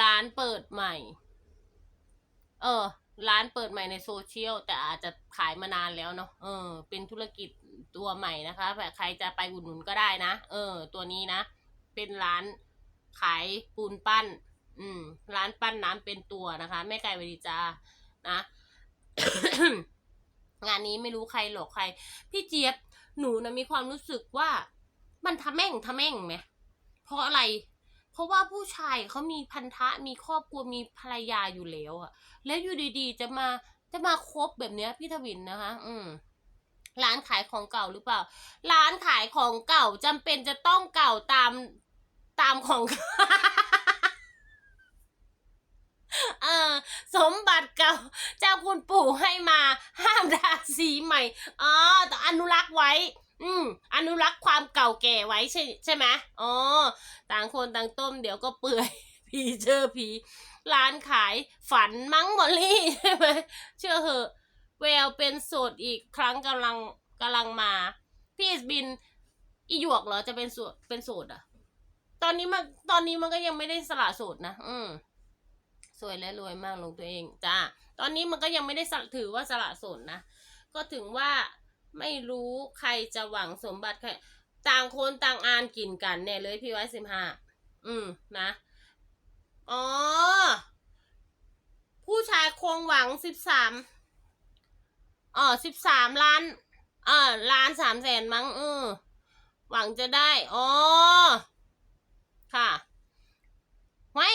ร้านเปิดใหม่ เออ ร้านเปิดใหม่ในโซเชียลแต่อาจจะขายมานานแล้วเนาะเออ เป็นธุรกิจตัวใหม่นะคะแบบใครจะไปอุดหนุนก็ได้นะเออ ตัวนี้นะ เป็นร้านขายปูนปั้น อืม ร้านปั้นน้ำเป็นตัวนะคะแม่ไก่วดีจานะงานนี้ไม่รู้ใครหลอกใคร พี่เจี๊ยบหนูนะมีความรู้สึกว่า มันทะแม่งทะแม่งไหมเพราะอะไร เพราะว่าผู้ชายเขามีพันธะมีครอบครัวมีภรรยาอยู่แล้วอะแล้วอยู่ดีๆ จะมาจะมาคบแบบเนี้ยพี่ทวินนะคะ อืมร้านขายของเก่าหรือเปล่า ร้านขายของเก่าจำเป็นจะต้องเก่าตามตามของเออสมบัติเก่าเจ้าคุณปู่ให้มาห้ามทาสีใหม่อ๋อแต่อนุรักษ์ไว้ อืม อนุรักษ์ความเก่าแก่ไว้ใช่ใช่ไหมอ๋อ ต่างคนต่างต้มเดี๋ยวก็เปื่อยผีเจอผี ร้านขายฝันมั้งมอลลี่ใช่ไหมเชื่อเหอะแววเป็นโสดอีกครั้งกำลังกำลังมา พี่บินอีหยวกเหรอจะเป็นโสดเป็นโสดอะตอนนี้มันตอนนี้มันก็ยังไม่ได้สละโสดนะ อืม สวยและรวยมากลงตัวเองจ้าตอนนี้มันก็ยังไม่ได้สถือว่าสละโสดนะ ก็ถึงว่า ไม่รู้ใครจะหวังสมบัติใครต่างคนต่างอ่านกินกันแน่เลยพี่ไว้สิบห้าอืมนะอ๋อ ผู้ชายคงหวังสิบสามอ๋อสิบสามล้านเออล้านสามแสนมั้งเออหวังจะได้ อ๋อ ค่ะ ไม่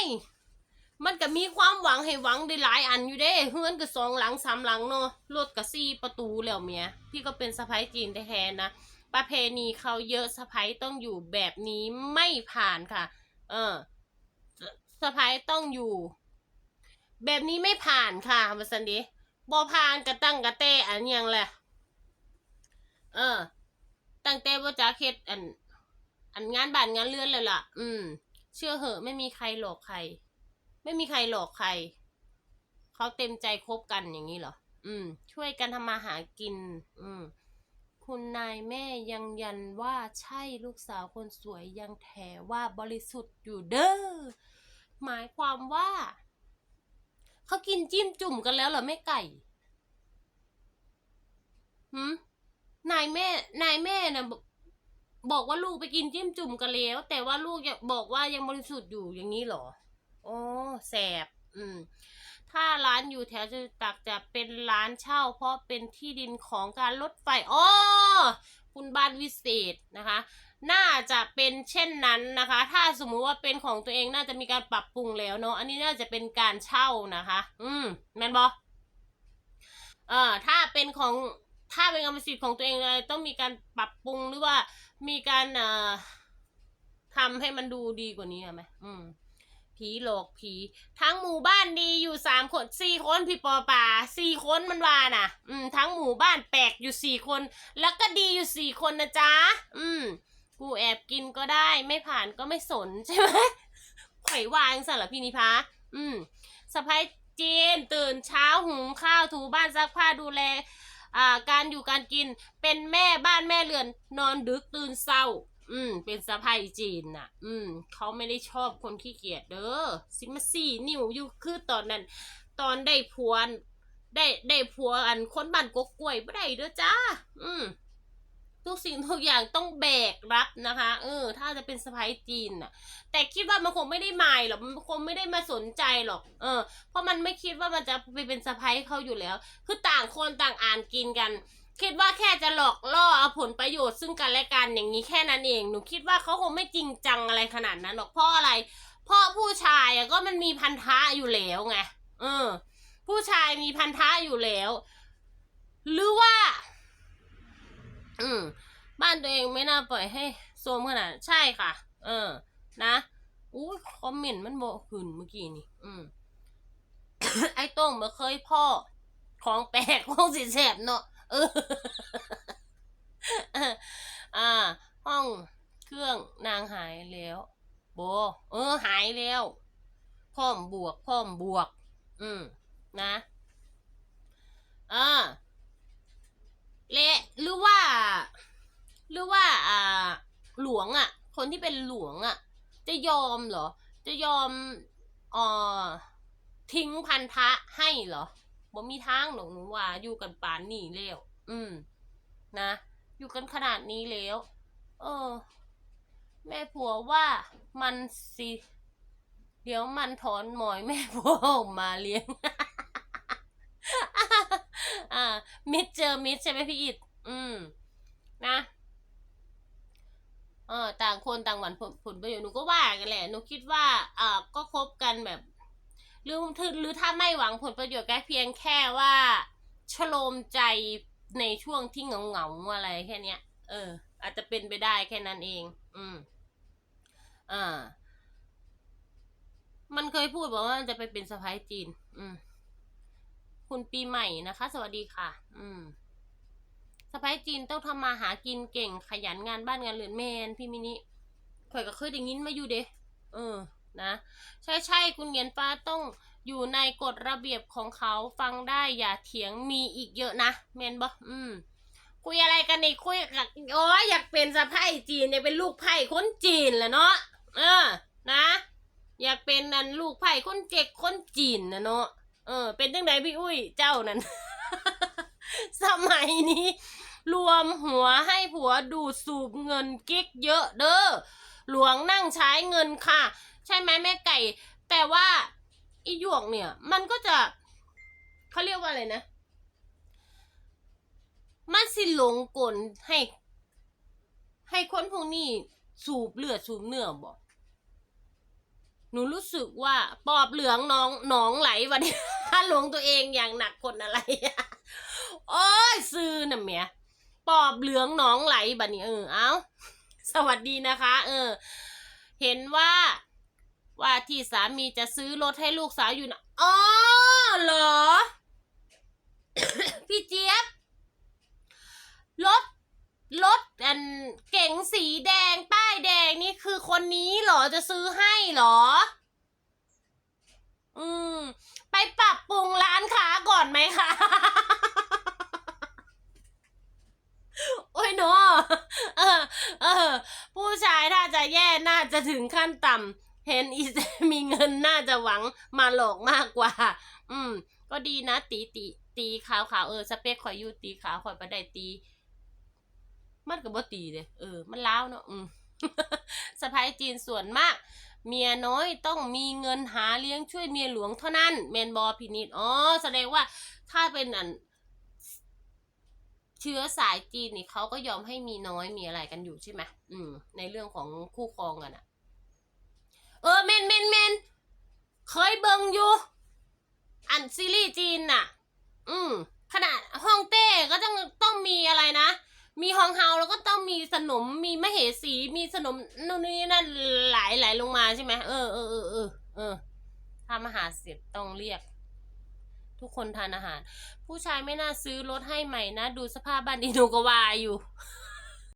มันก็มีความหวังให้หวังได้หลายอันอยู่เด้เฮือนก็สองหลังสามหลังเนาะรถก็สี่ประตูแล้วเมียพี่ก็เป็นสะพ้ายจีนแท้ๆนะประเพณีเขาเยอะสะพ้ายต้องอยู่แบบนี้ไม่ผ่านค่ะ เออสะพ้ายต้องอยู่ แบบนี้ไม่ผ่านค่ะมาสันดีบอผ่านกระตั้งกระเตอันยังแหละเออ ตั้งแต่ว่าจะเฮ็ดอัน อันงานบ้านงานเรือนเลยล่ะ อืม เชื่อเหอะไม่มีใครหลอกใคร ไม่มีใครหลอกใคร เขาเต็มใจคบกันอย่างนี้เหรอ อืม ช่วยกันทำมาหากิน อืม คุณนายแม่ยังยันว่าใช่ลูกสาวคนสวยยังแถว่าบริสุทธิ์อยู่เด้อ หมายความว่า เขากินจิ้มจุ่มกันแล้วเหรอแม่ไก่หืมนายแม่ นายแม่นะบอกบอกว่าลูกไปกินจิ้มจุ่มกันแล้ว แต่ว่าลูกบอกว่ายังบริสุทธิ์อยู่อย่างนี้เหรอ โอ้แสบ อืม ถ้าร้านอยู่แถวจตุจักรจะเป็นร้านเช่า เพราะเป็นที่ดินของการรถไฟอ๋อคุณบ้านวิเศษนะคะ น่าจะเป็นเช่นนั้นนะคะ ถ้าสมมุติว่าเป็นของตัวเองน่าจะมีการปรับปรุงแล้วเนาะ อันนี้น่าจะเป็นการเช่านะคะ อืม แมนบอเอ่อ ถ้าเป็นของ ถ้าเป็นกรรมสิทธิ์ของตัวเองเลยต้องมีการปรับปรุงหรือว่ามีการเอ่อทำให้มันดูดีกว่านี้ไหมอืม ผีหลอกผี ทั้งหมู่บ้านดีอยู่สามคนสี่คนพี่ปอป่าสี่คนมันว่าน่ะ อืม ทั้งหมู่บ้านแปลกอยู่สี่คน แล้วก็ดีอยู่สี่คนนะจ๊ะ อืม กูแอบกินก็ได้ ไม่ผ่านก็ไม่สนใช่ไหมไขววางสำหรับพี่นิพาอืมสะพ้ายจีนตื่นเช้าหุงข้าวถูบ้านซักผ้าดูแล อ่า การอยู่การกินเป็นแม่บ้านแม่เรือน นอนดึกตื่นเศร้า อืม เป็นสะพายจีนน่ะ อืม เขาไม่ได้ชอบคนขี้เกียจเด้อสิมาสี่นิ้วอยู่คือตอนนั้น ตอนได้ผัวได้ได้ผัวอันคนบ้านกกกล้วยไม่ได้เด้อจ้า อืม ทุกสิ่งทุกอย่างต้องแบกรับนะคะ เออ ถ้าจะเป็นสะพายจีนน่ะ แต่คิดว่ามันคงไม่ได้หมายหรอก มันคงไม่ได้มาสนใจหรอก เออ เพราะมันไม่คิดว่ามันจะไปเป็นสะพายเขาอยู่แล้ว คือต่างคนต่างอ่านกินกัน คิดว่าแค่จะหลอกล่อเอาผลประโยชน์ซึ่งกันและกันอย่างนี้แค่นั้นเอง หนูคิดว่าเขาคงไม่จริงจังอะไรขนาดนั้นหรอกเพราะอะไร เพราะผู้ชายอะก็มันมีพันธะอยู่แล้วไง เออ ผู้ชายมีพันธะอยู่แล้ว หรือว่า อืม บ้านตัวเองไม่น่าปล่อยให้โซมขนาดใช่ค่ะ เออ นะอู้คอมเมนต์มันบอกขึ้นเมื่อกี้นี่ อืม ไอ้โต้งมาเคยพ่อ ของแปลกของสิแสบเนาะ เอออ่า ห้องเครื่องนางหายแล้วโบเออ หายแล้วพร้อมบวกพร้อมบวก อืม นะอ่าและหรือว่า หรือว่า อ่า หลวงอะ คนที่เป็นหลวงอะ จะยอมเหรอ จะยอมอ๋อทิ้งพันธะให้เหรอ บ่มีทางหรอกหนูว่าอยู่กันป่านนี้แล้วอืม นะ อยู่กันขนาดนี้แล้ว เออ แม่ผัวว่ามันสิ เดี๋ยวมันถอนหมอยแม่ผัวออกมาเลี้ยง อ่า มิดเจอมิดใช่ไหมพี่อิดอืม นะเออต่างคนต่างหวังผลผลประโยชน์หนูก็ว่ากันแหละหนูคิดว่าอ่าก็คบกันแบบ หรือหรือถ้าไม่หวังผลประโยชน์ก็เพียงแค่ว่าชโลมใจในช่วงที่เหงาเหงาๆอะไรแค่เนี้ย เออ อาจจะเป็นไปได้แค่นั้นเอง อืมอ่า มันเคยพูดบอกว่าจะไปเป็นสะพ้ายจีน อืม คุณปีใหม่นะคะ สวัสดีค่ะ อืมสะพ้ายจีนต้องทำมาหากินเก่งขยันงานบ้านงานเรือนแมนพี่มินิข่อยก็เคยได้ยินมาอยู่เด้เออ นะ ใช่ใช่คุณเหงียนฟ้าต้องอยู่ในกฎระเบียบของเขาฟังได้อย่าเถียงมีอีกเยอะนะแมนบออืมคุยอะไรกันนี่คุยกับโอ้ยอยากเป็นสะพ้ายจีนอยากเป็นลูกไผ่คนจีนแหละเนาะเออ นะ อยากเป็นนั่นลูกไผ่คนเจ๊กคนจีนนะเนาะเออ เป็นจังไดพี่อุ้ยเจ้านั่นสมัยนี้ รวมหัวให้ผัวดูดสูบเงินกิ๊กเยอะเด้อหลวงนั่งใช้เงินค่ะ ใช่ไหมแม่ไก่ แต่ว่าอีหยวกเนี่ย มันก็จะเขาเรียกว่าอะไรนะ มันสิหลงกลให้ ให้คนพวกนี้สูบเลือดสูบเนื้อบอกหนูรู้สึกว่าปอบเหลืองน้องหนองไหลวันนี้ถ้าหลงตัวเองอย่างหนักคนอะไรโอ้ยซื้อน่ะเมียปอบเหลืองหนองไหลบัดนี้เออเอาสวัสดีนะคะ เออ เห็นว่า ว่าที่สามีจะซื้อรถให้ลูกสาวอยู่นะอ๋อเหรอ พี่เจี๊ยบ รถ รถอันเก๋งสีแดง ป้ายแดงนี่คือคนนี้เหรอจะซื้อให้เหรอ อืม ไปปรับปรุงร้านค้าก่อนไหมคะ โอ้ยเนาะเออ เออ ผู้ชายถ้าจะแย่น่าจะถึงขั้นต่ำ เห็นอีมีเงินน่าจะหวังมาหลอกมากกว่า อืม ก็ดีนะ ตีตีตีขาวขาวเออสเปคข่อยอยู่ตีขาวข่อยประได้ตี มันก็บ่ตีเลยเออ มันล้าวเนาะอืมสะพายจีนส่วนมาก เมียน้อยต้องมีเงินหาเลี้ยงช่วยเมียหลวงเท่านั้นแมนบอพินิดอ๋อแสดงว่าถ้าเป็นอันเชื้อสายจีนนี่เขาก็ยอมให้มีน้อยมีอะไรกันอยู่ใช่ไหมอืม ในเรื่องของคู่ครองกันอะ เออเมนเมนเมนเคยเบิงอยู่ อันซีรีส์จีนน่ะ อืม ขนาดฮ่องเต้ก็ต้องต้องมีอะไรนะ มีฮองเฮาแล้วก็ต้องมีสนม มีมเหสี มีสนมนู่นนี่นั่นไหลไหลลงมาใช่ไหมเออเออเออเออเออทำอาหารเสร็จต้องเรียก ทุกคนทานอาหาร ผู้ชายไม่น่าซื้อรถให้ใหม่นะ ดูสภาพบ้านดีนูก็วายอยู่